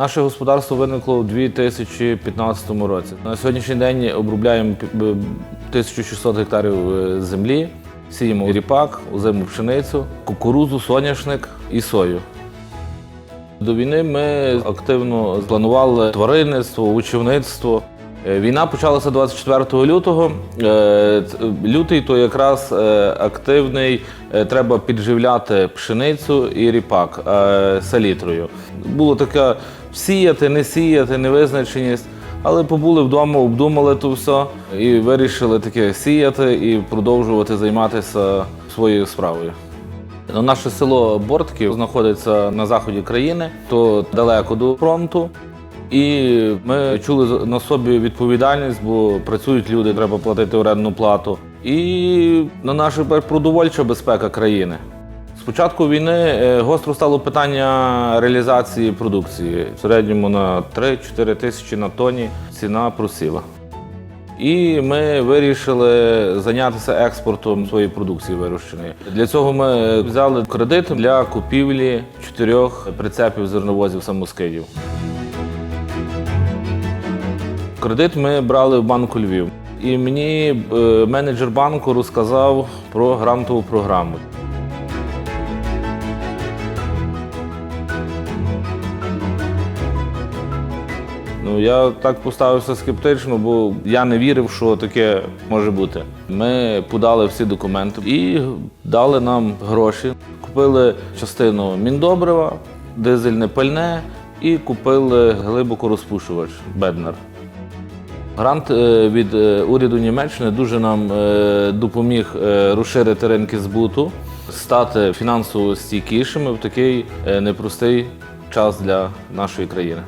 Наше господарство виникло у 2015 році. На сьогоднішній день обробляємо 1600 гектарів е, землі, сіємо ріпак, озиму пшеницю, кукурузу, соняшник і сою. До війни ми активно планували тваринництво, учівництво. Е, Війна почалася 24 лютого. Е, Лютий то якраз активний, треба підживляти пшеницю і ріпак селітрою. Було таке сіяти, не сіяти, невизначеність. Але побули вдома, обдумали то все і вирішили таке сіяти і продовжувати займатися своєю справою. Ну, Наше село Бортків знаходиться на заході країни, то далеко до фронту. І ми чули на собі відповідальність, бо працюють люди, треба платити орендну плату. І на наша продовольча безпека країни. Початку війни е, гостро стало питання реалізації продукції. В середньому на 3-4 тисячі на тоні ціна просіла. І ми вирішили зайнятися експортом своєї продукції вирощеної. Для цього ми взяли кредит для купівлі чотирьох прицепів зерновозів самоскидів. Кредит ми брали в банку Львів. І мені е, менеджер банку розказав про грантову програму. Ну, я так поставився скептично, бо я не вірив, що таке може бути. Ми подали всі документи і дали нам гроші. Купили частину міндобрива, дизельне пальне і купили глибокорозпушувач Беднер. Грант е, від е, уряду Німеччини дуже нам е, допоміг розширити ринки збуту, стати фінансово стійкішими в такий непростий час для нашої країни.